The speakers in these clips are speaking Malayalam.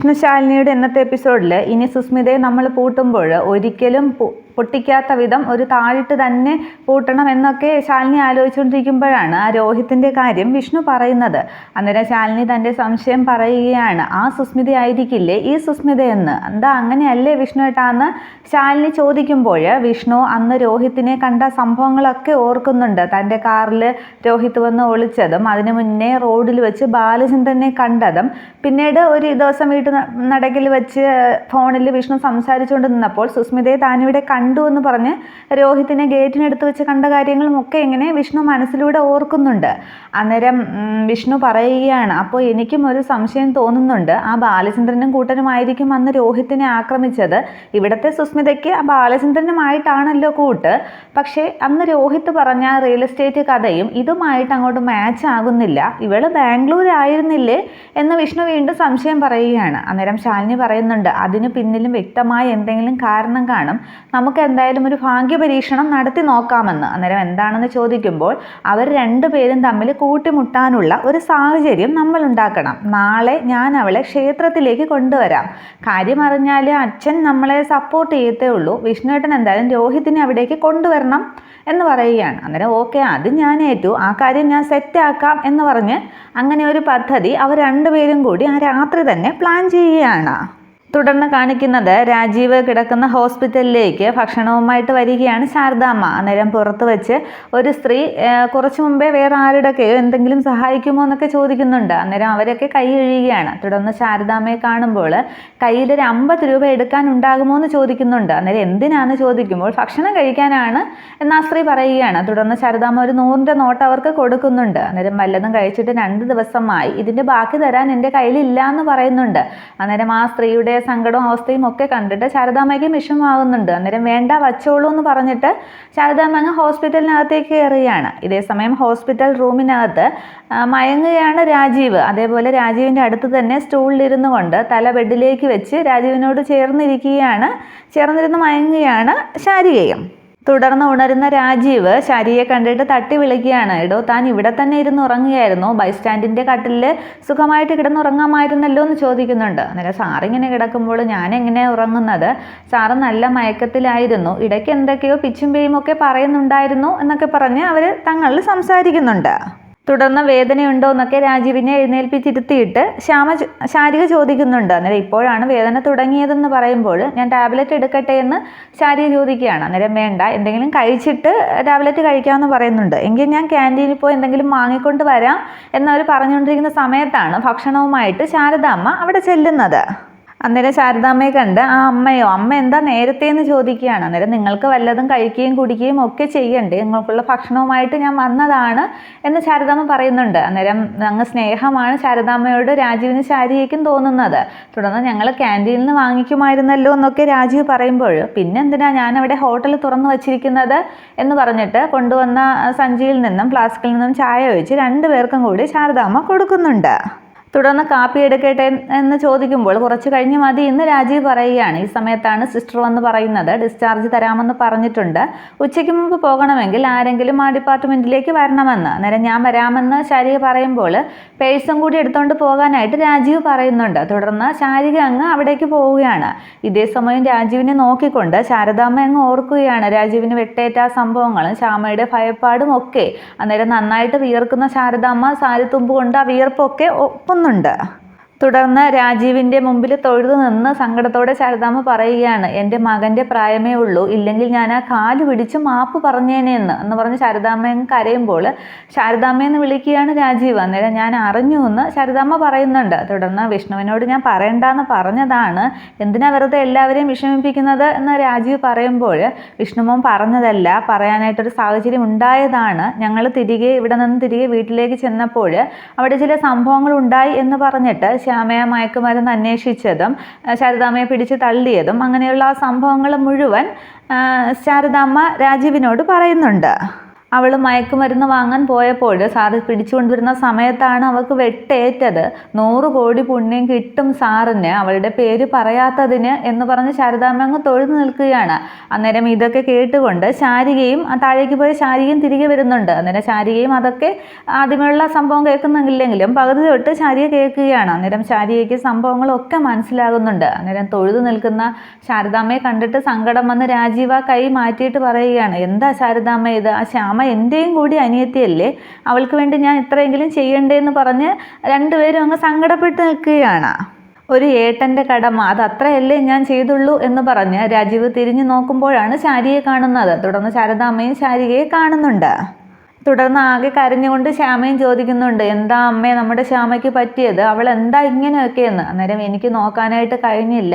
വിഷ്ണുശാലിനിയുടെ ഇന്നത്തെ എപ്പിസോഡിൽ ഇനി സുസ്മിതയെ നമ്മൾ പൂട്ടുമ്പോൾ ഒരിക്കലും പൊട്ടിക്കാത്ത വിധം ഒരു താഴിട്ട് തന്നെ പൂട്ടണം എന്നൊക്കെ ശാലിനി ആലോചിച്ചുകൊണ്ടിരിക്കുമ്പോഴാണ് ആ രോഹിത്തിന്റെ കാര്യം വിഷ്ണു പറയുന്നത്. അന്നേരം ശാലിനി തന്റെ സംശയം പറയുകയാണ് ആ സുസ്മിത ആയിരിക്കില്ലേ ഈ സുസ്മിതയെന്ന് എന്താ അങ്ങനെയല്ലേ വിഷ്ണു ഏട്ടാന്ന് ശാലിനി ചോദിക്കുമ്പോൾ വിഷ്ണു അന്ന് രോഹിത്തിനെ കണ്ട സംഭവങ്ങളൊക്കെ ഓർക്കുന്നുണ്ട്. തന്റെ കാറിൽ രോഹിത്ത് വന്ന് ഒളിച്ചതും അതിനു മുന്നേ റോഡിൽ വെച്ച് ബാലചന്ദ്രനെ കണ്ടതും പിന്നീട് ഒരു ദിവസം വീട്ടു നടക്കിൽ വെച്ച് ഫോണിൽ വിഷ്ണു സംസാരിച്ചുകൊണ്ട് നിന്നപ്പോൾ സുസ്മിതയെ താനിവിടെ കണ്ടു എന്ന് പറഞ്ഞ് രോഹിത്തിനെ ഗേറ്റിനടുത്ത് വെച്ച് കണ്ട കാര്യങ്ങളും ഒക്കെ ഇങ്ങനെ വിഷ്ണു മനസ്സിലൂടെ ഓർക്കുന്നുണ്ട്. അന്നേരം വിഷ്ണു പറയുകയാണ് അപ്പോൾ എനിക്കും ഒരു സംശയം തോന്നുന്നുണ്ട്. ആ ബാലചന്ദ്രനും കൂട്ടനുമായിരിക്കും അന്ന് രോഹിത്തിനെ ആക്രമിച്ചത്. ഇവിടുത്തെ സുസ്മിതയ്ക്ക് ആ ബാലചന്ദ്രനുമായിട്ടാണല്ലോ കൂട്ട്. പക്ഷേ അന്ന് രോഹിത്ത് പറഞ്ഞ റിയൽ എസ്റ്റേറ്റ് കഥയും ഇതുമായിട്ട് അങ്ങോട്ട് മാച്ച് ആകുന്നില്ല. ഇവൾ ബാംഗ്ലൂർ ആയിരുന്നില്ലേ എന്ന് വിഷ്ണു വീണ്ടും സംശയം പറയുകയാണ്. അന്നേരം ശാലിനി പറയുന്നുണ്ട് അതിന് പിന്നിലും വ്യക്തമായ എന്തെങ്കിലും കാരണം കാണും. നമുക്ക് എന്തായാലും ഒരു ഭാഗ്യ പരീക്ഷണം നടത്തി നോക്കാമെന്ന്. അന്നേരം എന്താണെന്ന് ചോദിക്കുമ്പോൾ അവർ രണ്ടുപേരും തമ്മിൽ കൂട്ടിമുട്ടാനുള്ള ഒരു സാഹചര്യം നമ്മൾ ഉണ്ടാക്കണം. നാളെ ഞാൻ അവളെ ക്ഷേത്രത്തിലേക്ക് കൊണ്ടുവരാം. കാര്യം അറിഞ്ഞാൽ അച്ഛൻ നമ്മളെ സപ്പോർട്ട് ചെയ്യത്തേ ഉള്ളൂ. വിഷ്ണുവേട്ടൻ എന്തായാലും രോഹിതിനെ അവിടേക്ക് കൊണ്ടുവരണം എന്ന് പറയുകയാണ്. അന്നേരം ഓക്കെ അത് ഞാൻ ഏറ്റു. ആ കാര്യം ഞാൻ സെറ്റാക്കാം എന്ന് പറഞ്ഞ് അങ്ങനെ ഒരു പദ്ധതി അവർ രണ്ടുപേരും കൂടി ആ രാത്രി തന്നെ പ്ലാൻ ചെയ്യുകയാണ്. തുടർന്ന് കാണിക്കുന്നത് രാജീവ് കിടക്കുന്ന ഹോസ്പിറ്റലിലേക്ക് ഭക്ഷണവുമായിട്ട് വരികയാണ് ശാരദാമ്മ അന്നേരം പുറത്ത് വെച്ച് ഒരു സ്ത്രീ കുറച്ചു മുമ്പേ വേറെ ആരുടെയൊക്കെയോ എന്തെങ്കിലും സഹായിക്കുമോ എന്നൊക്കെ ചോദിക്കുന്നുണ്ട്. അന്നേരം അവരൊക്കെ കൈ കഴിയുകയാണ് തുടർന്ന് ശാരദാമ്മയെ കാണുമ്പോൾ കയ്യിൽ ഒരു അമ്പത് രൂപ എടുക്കാൻ ഉണ്ടാകുമോ എന്ന് ചോദിക്കുന്നുണ്ട്. അന്നേരം എന്തിനാന്ന് ചോദിക്കുമ്പോൾ ഭക്ഷണം കഴിക്കാനാണ് എന്ന് ആ സ്ത്രീ പറയുകയാണ്. തുടർന്ന് ശാരദാമ്മ ഒരു നൂറിന്റെ നോട്ട് അവർക്ക് കൊടുക്കുന്നുണ്ട്. അന്നേരം വല്ലതും കഴിച്ചിട്ട് രണ്ട് ദിവസമായി. ഇതിന്റെ ബാക്കി തരാൻ എന്റെ കയ്യിലില്ല എന്ന് പറയുന്നുണ്ട്. അന്നേരം ആ സ്ത്രീയുടെ സങ്കടവും അവസ്ഥയും ഒക്കെ കണ്ടിട്ട് ശാരദാമ്മയ്ക്ക് വിഷമമാകുന്നുണ്ട് അന്നേരം വേണ്ട വച്ചോളൂ എന്ന് പറഞ്ഞിട്ട് ശാരദാമ്മ അങ്ങ് ഹോസ്പിറ്റലിനകത്തേക്ക് കയറുകയാണ്. ഇതേസമയം ഹോസ്പിറ്റൽ റൂമിനകത്ത് മയങ്ങുകയാണ് രാജീവ്. അതേപോലെ രാജീവിന്റെ അടുത്ത് തന്നെ സ്റ്റൂളിലിരുന്നു കൊണ്ട് തല ബെഡിലേക്ക് വെച്ച് രാജീവിനോട് ചേർന്നിരിക്കുകയാണ്. ചേർന്നിരുന്ന് മയങ്ങുകയാണ് ശാരികയും. തുടർന്ന് ഉണരുന്ന രാജീവ് ശാരിയെ കണ്ടിട്ട് തട്ടി വിളിക്കുകയാണ് എടോ താൻ ഇവിടെ തന്നെ ഇരുന്ന് ഉറങ്ങുകയായിരുന്നു? ബൈസ്റ്റാൻഡിന്റെ കട്ടിലിൽ സുഖമായിട്ട് കിടന്നുറങ്ങാമായിരുന്നല്ലോ എന്ന് ചോദിക്കുന്നുണ്ട്. അന്നേരം സാറിങ്ങനെ കിടക്കുമ്പോൾ ഞാൻ എങ്ങനെ ഉറങ്ങുന്നത്? സാറ് നല്ല മയക്കത്തിലായിരുന്നു. ഇടയ്ക്ക് എന്തൊക്കെയോ പിച്ചും പേയും ഒക്കെ പറയുന്നുണ്ടായിരുന്നു എന്നൊക്കെ പറഞ്ഞ് അവർ തങ്ങളിൽ സംസാരിക്കുന്നുണ്ട്. തുടർന്ന് വേദനയുണ്ടോ എന്നൊക്കെ രാജീവിനെ എഴുന്നേൽപ്പിച്ചിരുത്തിയിട്ട് ശ്യാമ ശാരിക ചോദിക്കുന്നുണ്ട്. അന്നേരം ഇപ്പോഴാണ് വേദന തുടങ്ങിയതെന്ന് പറയുമ്പോൾ ഞാൻ ടാബ്ലറ്റ് എടുക്കട്ടെ എന്ന് ശാരിക ചോദിക്കുകയാണ്. അന്നേരം വേണ്ട എന്തെങ്കിലും കഴിച്ചിട്ട് ടാബ്ലറ്റ് കഴിക്കാമെന്ന് പറയുന്നുണ്ട്. എങ്കിൽ ഞാൻ ക്യാന്റീനിൽ പോയി എന്തെങ്കിലും വാങ്ങിക്കൊണ്ട് വരാം എന്നവർ പറഞ്ഞുകൊണ്ടിരിക്കുന്ന സമയത്താണ് ഭക്ഷണവുമായിട്ട് ശാരദാമ്മ അവിടെ ചെല്ലുന്നത്. അന്നേരം ശാരദാമ്മയെ കണ്ട് ആ അമ്മയോ അമ്മ എന്താ നേരത്തെ എന്ന് ചോദിക്കുകയാണ്. അന്നേരം നിങ്ങൾക്ക് വല്ലതും കഴിക്കുകയും കുടിക്കുകയും ഒക്കെ ചെയ്യണ്ടേ? നിങ്ങൾക്കുള്ള ഭക്ഷണവുമായിട്ട് ഞാൻ വന്നതാണ് എന്ന് ശാരദാമ്മ പറയുന്നുണ്ട്. അന്നേരം അങ്ങ് സ്നേഹമാണ് ശാരദാമ്മയോട് രാജീവിന് ശാരികയ്ക്കും തോന്നുന്നത്. തുടർന്ന് ഞങ്ങൾ ക്യാന്റീനിൽ നിന്ന് വാങ്ങിക്കുമായിരുന്നല്ലോ എന്നൊക്കെ രാജീവ് പറയുമ്പോൾ പിന്നെ എന്തിനാ ഞാൻ അവിടെ ഹോട്ടൽ തുറന്നു വച്ചിരിക്കുന്നത്? എന്ന് പറഞ്ഞിട്ട് കൊണ്ടുവന്ന സഞ്ചിയിൽ നിന്നും ഫ്ലാസ്കിൽ നിന്നും ചായ ഒഴിച്ച് രണ്ടുപേർക്കും കൂടി ശാരദാമ്മ കൊടുക്കുന്നുണ്ട്. തുടർന്ന് കാപ്പി എടുക്കട്ടെ എന്ന് ചോദിക്കുമ്പോൾ കുറച്ച് കഴിഞ്ഞ് മതി ഇന്ന് രാജീവ് പറയുകയാണ്. ഈ സമയത്താണ് സിസ്റ്റർ വന്ന് പറയുന്നത്. ഡിസ്ചാർജ് തരാമെന്ന് പറഞ്ഞിട്ടുണ്ട്. ഉച്ചയ്ക്ക് മുമ്പ് പോകണമെങ്കിൽ ആരെങ്കിലും ആ ഡിപ്പാർട്ട്മെന്റിലേക്ക് വരണമെന്ന്. അന്നേരം ഞാൻ വരാമെന്ന് ശാരിക പറയുമ്പോൾ പേഴ്സും കൂടി എടുത്തുകൊണ്ട് പോകാനായിട്ട് രാജീവ് പറയുന്നുണ്ട്. തുടർന്ന് ശാരിക അങ്ങ് അവിടേക്ക് പോവുകയാണ്. ഇതേ സമയം രാജീവിനെ നോക്കിക്കൊണ്ട് ശാരദാമ്മ അങ്ങ് ഓർക്കുകയാണ്. രാജീവിന് വെട്ടേറ്റ സംഭവങ്ങളും ശ്യാമയുടെ ഭയപ്പാടും ഒക്കെ. അന്നേരം നന്നായിട്ട് വിയർക്കുന്ന ശാരദാമ്മ സാരിത്തുമ്പ് കൊണ്ട് ആ വിയർപ്പൊക്കെ ഒപ്പുന്നുണ്ട് തുടർന്ന് രാജീവിന്റെ മുമ്പിൽ തൊഴുതു നിന്ന് സങ്കടത്തോടെ ശാരദാമ്മ പറയുകയാണ് എന്റെ മകന്റെ പ്രായമേ ഉള്ളൂ ഇല്ലെങ്കിൽ ഞാൻ ആ കാൽ പിടിച്ച് മാപ്പ് പറഞ്ഞേനെ എന്ന് പറഞ്ഞ് ശാരദാമ്മയും കരയുമ്പോൾ ശാരദാമ്മയെന്ന് വിളിക്കുകയാണ് രാജീവ്. അന്നേരം ഞാൻ അറിഞ്ഞു എന്ന് ശാരദാമ്മ പറയുന്നുണ്ട്. തുടർന്ന് വിഷ്ണുവിനോട് ഞാൻ പറയണ്ടെന്ന് പറഞ്ഞതാണ് എന്തിനാ വെറുതെ എല്ലാവരെയും വിഷമിപ്പിക്കുന്നത്? എന്ന് രാജീവ് പറയുമ്പോൾ വിഷ്ണുമോൻ പറഞ്ഞതല്ല പറയാനായിട്ടൊരു സാഹചര്യം ഉണ്ടായതാണ്. ഞങ്ങൾ തിരികെ ഇവിടെ നിന്ന് തിരികെ വീട്ടിലേക്ക് ചെന്നപ്പോൾ അവിടെ ചില സംഭവങ്ങൾ ഉണ്ടായി എന്ന് പറഞ്ഞിട്ട് ശ്യാമയ മയക്കുമരുന്ന് അന്വേഷിച്ചതും ശാരദാമ്മയെ പിടിച്ച് തള്ളിയതും അങ്ങനെയുള്ള ആ സംഭവങ്ങൾ മുഴുവൻ ശാരദാമ്മ രാജീവിനോട് പറയുന്നുണ്ട്. അവൾ മയക്കുമരുന്ന് വാങ്ങാൻ പോയപ്പോൾ സാറ് പിടിച്ചുകൊണ്ടിരുന്ന സമയത്താണ് അവൾക്ക് വെട്ടേറ്റത്. നൂറ് കോടി പുണ്യം കിട്ടും സാറിന്. അവളുടെ പേര് പറയാത്തതിന് എന്ന് പറഞ്ഞ് ശാരദാമ്മ അങ്ങ് തൊഴുതു നിൽക്കുകയാണ്. അന്നേരം ഇതൊക്കെ കേട്ടുകൊണ്ട് ശാരികയും താഴേക്ക് പോയ ശാരികയും തിരികെ വരുന്നുണ്ട്. അന്നേരം ശാരികയും അതൊക്കെ ആദ്യമുള്ള സംഭവം കേൾക്കുന്നില്ലെങ്കിലും പകുതി തൊട്ട് ശാരിക കേൾക്കുകയാണ്. അന്നേരം ശാരികയ്ക്ക് സംഭവങ്ങളൊക്കെ മനസ്സിലാകുന്നുണ്ട്. അന്നേരം തൊഴുതു നിൽക്കുന്ന ശാരദാമ്മയെ കണ്ടിട്ട് സങ്കടം വന്ന് രാജീവ കൈ മാറ്റിയിട്ട് പറയുകയാണ് എന്താ ശാരദാമ്മ ഇത്? ആ ശ്യാമ എന്റെയും കൂടി അനിയത്തിയല്ലേ? അവൾക്ക് വേണ്ടി ഞാൻ ഇത്രയെങ്കിലും ചെയ്യണ്ടേന്ന് പറഞ്ഞ് രണ്ടുപേരും അങ്ങ് സങ്കടപ്പെട്ട് നിൽക്കുകയാണ്. ഒരു ഏട്ടന്റെ കടമ അത് അത്രയല്ലേ ഞാൻ ചെയ്തുള്ളൂ എന്ന് പറഞ്ഞ് രാജീവ് തിരിഞ്ഞു നോക്കുമ്പോഴാണ് ശാരിയെ കാണുന്നത്. തുടർന്ന് ശാരദാമ്മയും ശാരികയെ കാണുന്നുണ്ട്. തുടർന്ന് ആകെ കരഞ്ഞുകൊണ്ട് ശ്യാമയും ചോദിക്കുന്നുണ്ട് എന്താ അമ്മേ നമ്മുടെ ശ്യാമയ്ക്ക് പറ്റിയത്? അവൾ എന്താ ഇങ്ങനെയൊക്കെയെന്ന് അന്നേരം എനിക്ക് നോക്കാനായിട്ട് കഴിഞ്ഞില്ല.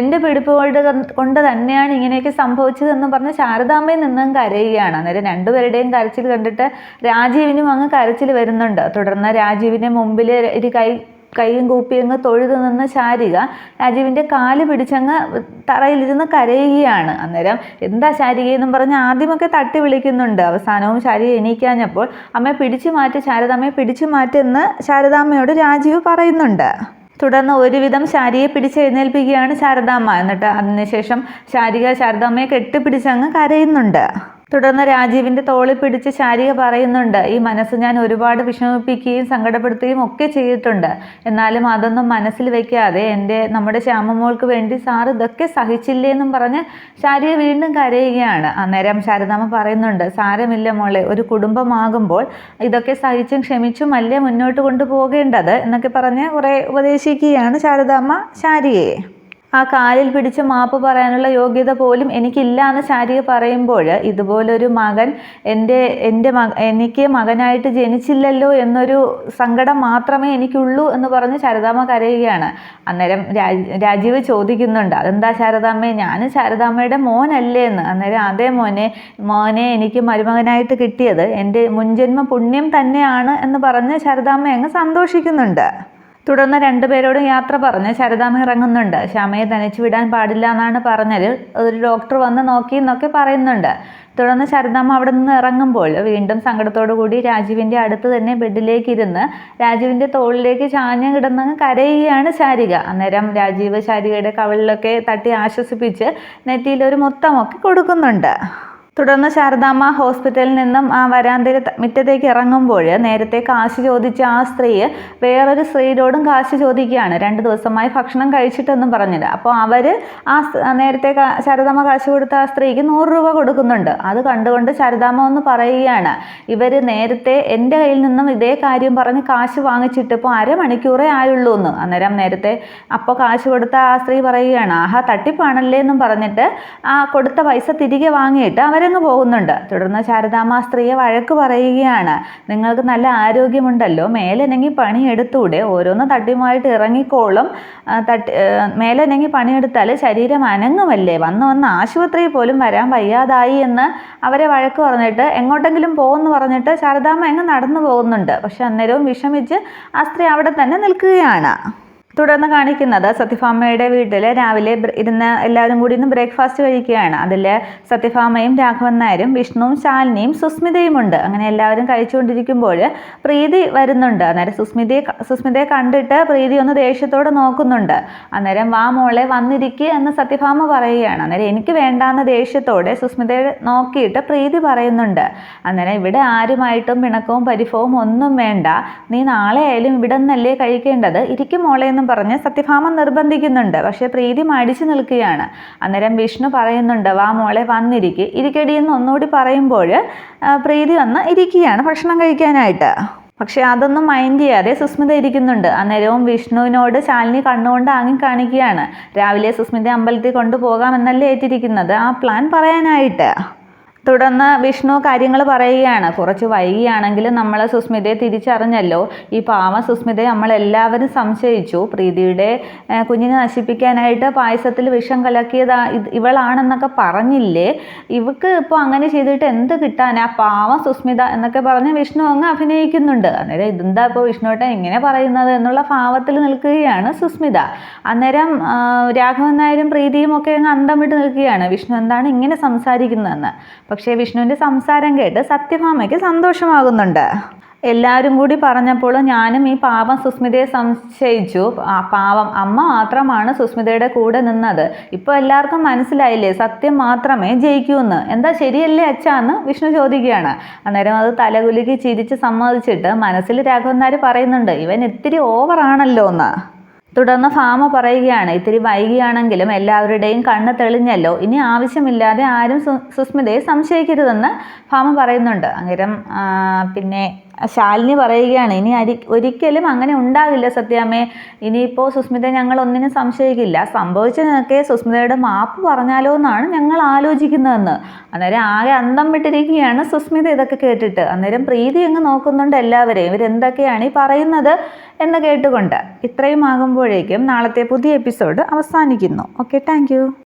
എന്റെ പിടിപ്പ് കൊണ്ട് കൊണ്ട് തന്നെയാണ് ഇങ്ങനെയൊക്കെ സംഭവിച്ചതെന്ന് പറഞ്ഞ് ശാരദാമ്മയിൽ നിന്നും കരയുകയാണ്. അന്നേരം രണ്ടുപേരുടെയും കരച്ചിൽ കണ്ടിട്ട് രാജീവിനും അങ്ങ് കരച്ചിൽ വരുന്നുണ്ട്. തുടർന്ന് രാജീവിന്റെ മുമ്പിൽ ഒരു കൈ കൈയും കൂപ്പി അങ്ങ് തൊഴുതു നിന്ന് ശാരിക. രാജീവിന്റെ കാൽ പിടിച്ചങ്ങ് തറയിലിരുന്ന് കരയുകയാണ്. അന്നേരം എന്താ ശാരികയെന്നും പറഞ്ഞ് ആദ്യമൊക്കെ തട്ടി വിളിക്കുന്നുണ്ട്. അവസാനവും ശാരിക എണീക്കാഞ്ഞപ്പോൾ അമ്മയെ പിടിച്ചു മാറ്റി ശാരദാമ്മയെ പിടിച്ചു മാറ്റിയെന്ന് ശാരദാമ്മയോട് രാജീവ് പറയുന്നുണ്ട്. തുടർന്ന് ഒരുവിധം ശാരിയെ പിടിച്ചെഴുന്നേൽപ്പിക്കുകയാണ് ശാരദാമ്മ. എന്നിട്ട് അതിനുശേഷം ശാരിക ശാരദാമ്മയെ കെട്ടിപ്പിടിച്ചങ്ങ് കരയുന്നുണ്ട്. തുടർന്ന് രാജീവിന്റെ തോളിൽ പിടിച്ച് ശാരിക പറയുന്നുണ്ട് ഈ മനസ്സ് ഞാൻ ഒരുപാട് വിഷമിപ്പിക്കുകയും സങ്കടപ്പെടുത്തുകയും ഒക്കെ ചെയ്തിട്ടുണ്ട്. എന്നാലും അതൊന്നും മനസ്സിൽ വെക്കാതെ എന്റെ നമ്മുടെ ശ്യാമമോൾക്ക് വേണ്ടി സാർ ഇതൊക്കെ സഹിച്ചില്ലേ എന്നും പറഞ്ഞ് ശാരിക വീണ്ടും കരയുകയാണ്. അന്നേരം ശാരദാമ്മ പറയുന്നുണ്ട് സാരമില്ല മോളെ ഒരു കുടുംബമാകുമ്പോൾ ഇതൊക്കെ സഹിച്ചും ക്ഷമിച്ചും അല്ലേ മുന്നോട്ട് കൊണ്ടുപോകേണ്ടത്? എന്നൊക്കെ പറഞ്ഞ് കുറേ ഉപദേശിക്കുകയാണ് ശാരദാമ്മ ശാരികയെ. ആ കാലിൽ പിടിച്ച് മാപ്പ് പറയാനുള്ള യോഗ്യത പോലും എനിക്കില്ല എന്ന് ശാരിക പറയുമ്പോൾ ഇതുപോലൊരു മകൻ എന്റെ എന്റെ മക എനിക്ക് മകനായിട്ട് ജനിച്ചില്ലല്ലോ എന്നൊരു സങ്കടം മാത്രമേ എനിക്കുള്ളൂ എന്ന് പറഞ്ഞ് ശാരദാമ്മ കരയുകയാണ്. അന്നേരം രാജീവ് ചോദിക്കുന്നുണ്ട് അതെന്താ ശാരദാമ്മേ ഞാൻ ശാരദാമ്മയുടെ മോനല്ലേ എന്ന്? അന്നേരം അതേ മോനെ മോനെ എനിക്ക് മരുമകനായിട്ട് കിട്ടിയത് എന്റെ മുൻജന്മ പുണ്യം തന്നെയാണ് എന്ന് പറഞ്ഞ് ശാരദാമ്മ അങ്ങ് സന്തോഷിക്കുന്നുണ്ട്. തുടർന്ന് രണ്ടുപേരോടും യാത്ര പറഞ്ഞ് ശരദാമ്മ ഇറങ്ങുന്നുണ്ട്. ശ്യാമയെ തനിച്ചു വിടാൻ പാടില്ല എന്നാണ് പറഞ്ഞത്. ഒരു ഡോക്ടർ വന്ന് നോക്കി എന്നൊക്കെ പറയുന്നുണ്ട്. തുടർന്ന് ശരദാമ്മ അവിടെ നിന്ന് ഇറങ്ങുമ്പോൾ വീണ്ടും സങ്കടത്തോടു കൂടി രാജീവിന്റെ അടുത്ത് തന്നെ ബെഡിലേക്ക് ഇരുന്ന് രാജീവിന്റെ തോളിലേക്ക് ചാഞ്ഞ് കിടന്നങ്ങ് കരയുകയാണ് ശാരിക. അന്നേരം രാജീവ് ശാരികയുടെ കവിളിലൊക്കെ തട്ടി ആശ്വസിപ്പിച്ച് നെറ്റിയിൽ ഒരു മുത്തമൊക്കെ കൊടുക്കുന്നുണ്ട്. തുടർന്ന് ശാരദാമ്മ ഹോസ്പിറ്റലിൽ നിന്നും ആ വരാന്തയിൽ മുറ്റത്തേക്ക് ഇറങ്ങുമ്പോൾ നേരത്തെ കാശ് ചോദിച്ച ആ സ്ത്രീ വേറൊരു സ്ത്രീയോടും കാശ് ചോദിക്കുകയാണ്. രണ്ട് ദിവസമായി ഭക്ഷണം കഴിച്ചിട്ടെന്നും പറഞ്ഞില്ല. അപ്പോൾ അവർ ആ നേരത്തെ ശാരദാമ്മ കാശ് കൊടുത്ത ആ സ്ത്രീക്ക് നൂറ് രൂപ കൊടുക്കുന്നുണ്ട്. അത് കണ്ടുകൊണ്ട് ശാരദാമ്മ ഒന്ന് പറയുകയാണ് ഇവർ നേരത്തെ എന്റെ കയ്യിൽ നിന്നും ഇതേ കാര്യം പറഞ്ഞ് കാശ് വാങ്ങിച്ചിട്ട് ഇപ്പോൾ അരമണിക്കൂറേ ആയുള്ളൂ എന്ന് അന്നേരം നേരത്തെ അപ്പോൾ കാശ് കൊടുത്ത ആ സ്ത്രീ പറയുകയാണ് ആഹാ തട്ടിപ്പാണല്ലേ എന്നും പറഞ്ഞിട്ട് ആ കൊടുത്ത പൈസ തിരികെ വാങ്ങിയിട്ട് അവർ അവരങ്ങ് പോകുന്നുണ്ട്. തുടർന്ന് ശാരദാമ്മ സ്ത്രീയെ വഴക്ക് പറയുകയാണ്. നിങ്ങൾക്ക് നല്ല ആരോഗ്യമുണ്ടല്ലോ. മേലനങ്ങി പണിയെടുത്തൂടെ. ഓരോന്ന് തട്ടിയുമായിട്ട് ഇറങ്ങിക്കോളും. തട്ടി മേലനങ്ങി പണിയെടുത്താൽ ശരീരം അനങ്ങുമല്ലേ? വന്ന് വന്ന് ആശുപത്രിയിൽ പോലും വരാൻ വയ്യാതായി എന്ന് അവരെ വഴക്ക് പറഞ്ഞിട്ട് എങ്ങോട്ടെങ്കിലും പോകുമെന്ന് പറഞ്ഞിട്ട് ശാരദാമ്മ എങ്ങ് നടന്നു പോകുന്നുണ്ട്. പക്ഷെ അന്നേരവും വിഷമിച്ച് ആ സ്ത്രീ അവിടെ തന്നെ നിൽക്കുകയാണ്. തുടർന്ന് കാണിക്കുന്നത് സത്യഭാമയുടെ വീട്ടിൽ രാവിലെ ഇരുന്ന് എല്ലാവരും കൂടി ഇന്ന് ബ്രേക്ക്ഫാസ്റ്റ് കഴിക്കുകയാണ്. അതിൽ സത്യഭാമയും രാഘവൻ നായരും വിഷ്ണുവും ശാലിനിയും സുസ്മിതയും ഉണ്ട്. അങ്ങനെ എല്ലാവരും കഴിച്ചുകൊണ്ടിരിക്കുമ്പോൾ പ്രീതി വരുന്നുണ്ട്. അന്നേരം സുസ്മിതയെ സുസ്മിതയെ കണ്ടിട്ട് പ്രീതി ഒന്ന് ദേഷ്യത്തോടെ നോക്കുന്നുണ്ട്. അന്നേരം വാ മോളെ വന്നിരിക്കുക എന്ന് സത്യഭാമ പറയുകയാണ്. അന്നേരം എനിക്ക് വേണ്ടാന്ന ദേഷ്യത്തോടെ സുസ്മിതയെ നോക്കിയിട്ട് പ്രീതി പറയുന്നുണ്ട്. അന്നേരം ഇവിടെ ആരുമായിട്ടും പിണക്കവും പരിഭവവും ഒന്നും വേണ്ട. നീ നാളെ ആയാലും ഇവിടെ നിന്നല്ലേ കഴിക്കേണ്ടത്? ഇരിക്കും മോളെ എന്ന് എന്നും പറഞ്ഞ് സത്യഭാമ നിർബന്ധിക്കുന്നുണ്ട്. പക്ഷേ പ്രീതി മടിച്ചു നിൽക്കുകയാണ്. അന്നേരം വിഷ്ണു പറയുന്നുണ്ട് വാ മോളെ വന്നിരിക്കുക ഇരിക്കടി എന്ന് ഒന്നുകൂടി പറയുമ്പോൾ പ്രീതി വന്ന് ഇരിക്കുകയാണ് ഭക്ഷണം കഴിക്കാനായിട്ട്. പക്ഷേ അതൊന്നും മൈൻഡ് ചെയ്യാതെ സുസ്മിത ഇരിക്കുന്നുണ്ട്. അന്നേരവും വിഷ്ണുവിനോട് ശാലിനി കണ്ണുകൊണ്ട് ആങ്ങി കാണിക്കുകയാണ്. രാവിലെ സുസ്മിത അമ്പലത്തിൽ കൊണ്ടുപോകാമെന്നല്ലേ ഏറ്റിരിക്കുന്നത്? ആ പ്ലാൻ പറയാനായിട്ട്. തുടർന്ന് വിഷ്ണു കാര്യങ്ങൾ പറയുകയാണ്. കുറച്ച് വൈകിയാണെങ്കിലും നമ്മൾ സുസ്മിതയെ തിരിച്ചറിഞ്ഞല്ലോ. ഈ പാവ സുസ്മിതയെ നമ്മളെല്ലാവരും സംശയിച്ചു. പ്രീതിയുടെ കുഞ്ഞിനെ നശിപ്പിക്കാനായിട്ട് പായസത്തിൽ വിഷം കലക്കിയതാ ഇവളാണെന്നൊക്കെ പറഞ്ഞില്ലേ? ഇവക്ക് ഇപ്പോൾ അങ്ങനെ ചെയ്തിട്ട് എന്ത് കിട്ടാൻ ആ പാവ സുസ്മിത എന്നൊക്കെ പറഞ്ഞ് വിഷ്ണു അങ്ങ് അഭിനയിക്കുന്നുണ്ട്. അന്നേരം ഇതെന്താ ഇപ്പോൾ വിഷ്ണുവേട്ടൻ ഇങ്ങനെ പറയുന്നത് എന്നുള്ള ഭാവത്തിൽ നിൽക്കുകയാണ് സുസ്മിത. അന്നേരം രാഘവൻ നായരും പ്രീതിയും ഒക്കെ അങ്ങ് അന്തം വിട്ട് നിൽക്കുകയാണ്. വിഷ്ണു എന്താണ് ഇങ്ങനെ സംസാരിക്കുന്നതെന്ന്? പക്ഷേ വിഷ്ണുവിന്റെ സംസാരം കേട്ട് സത്യഭാമയ്ക്ക് സന്തോഷമാകുന്നുണ്ട്. എല്ലാവരും കൂടി പറഞ്ഞപ്പോൾ ഞാനും ഈ പാവം സുസ്മിതയെ സംശയിച്ചു. ആ പാവം അമ്മ മാത്രമാണ് സുസ്മിതയുടെ കൂടെ നിന്നത്. ഇപ്പോൾ എല്ലാവർക്കും മനസ്സിലായില്ലേ? സത്യം മാത്രമേ ജയിക്കൂ എന്ന് എന്താ ശരിയല്ലേ അച്ഛാന്ന് വിഷ്ണു ചോദിക്കുകയാണ്. അന്നേരം അത് തലകുലുക്കി ചിരിച്ച് സമ്മതിച്ചിട്ട് മനസ്സിൽ രാഘവൻ നായർ പറയുന്നുണ്ട് ഇവൻ ഇത്തിരി ഓവറാണല്ലോ എന്ന് തുടർന്ന് ഫാമ പറയുകയാണ് ഇത്തിരി വൈകിയാണെങ്കിലും എല്ലാവരുടെയും കണ്ണ് തെളിഞ്ഞല്ലോ. ഇനി ആവശ്യമില്ലാതെ ആരും സുസ്മിതയെ സംശയിക്കരുതെന്ന് ഫാമ പറയുന്നുണ്ട്. അങ്ങനെ പിന്നെ ശാലിനി പറയുകയാണ് ഇനി അരി ഒരിക്കലും അങ്ങനെ ഉണ്ടാകില്ല സത്യാമ്മേ. ഇനിയിപ്പോൾ സുസ്മിത ഞങ്ങൾ ഒന്നിനും സംശയിക്കില്ല സംഭവിച്ചതൊക്കെ സുസ്മിതയുടെ മാപ്പ് പറഞ്ഞാലോ എന്നാണ് ഞങ്ങൾ ആലോചിക്കുന്നതെന്ന്. അന്നേരം ആകെ അന്തം വിട്ടിരിക്കുകയാണ് സുസ്മിത ഇതൊക്കെ കേട്ടിട്ട്. അന്നേരം പ്രീതി അങ്ങ് നോക്കുന്നുണ്ട് എല്ലാവരെയും. ഇവരെന്തൊക്കെയാണ് ഈ പറയുന്നത് എന്ന് കേട്ടുകൊണ്ട്. ഇത്രയും ആകുമ്പോഴേക്കും നാളത്തെ പുതിയ എപ്പിസോഡ് അവസാനിക്കുന്നു. Okay thank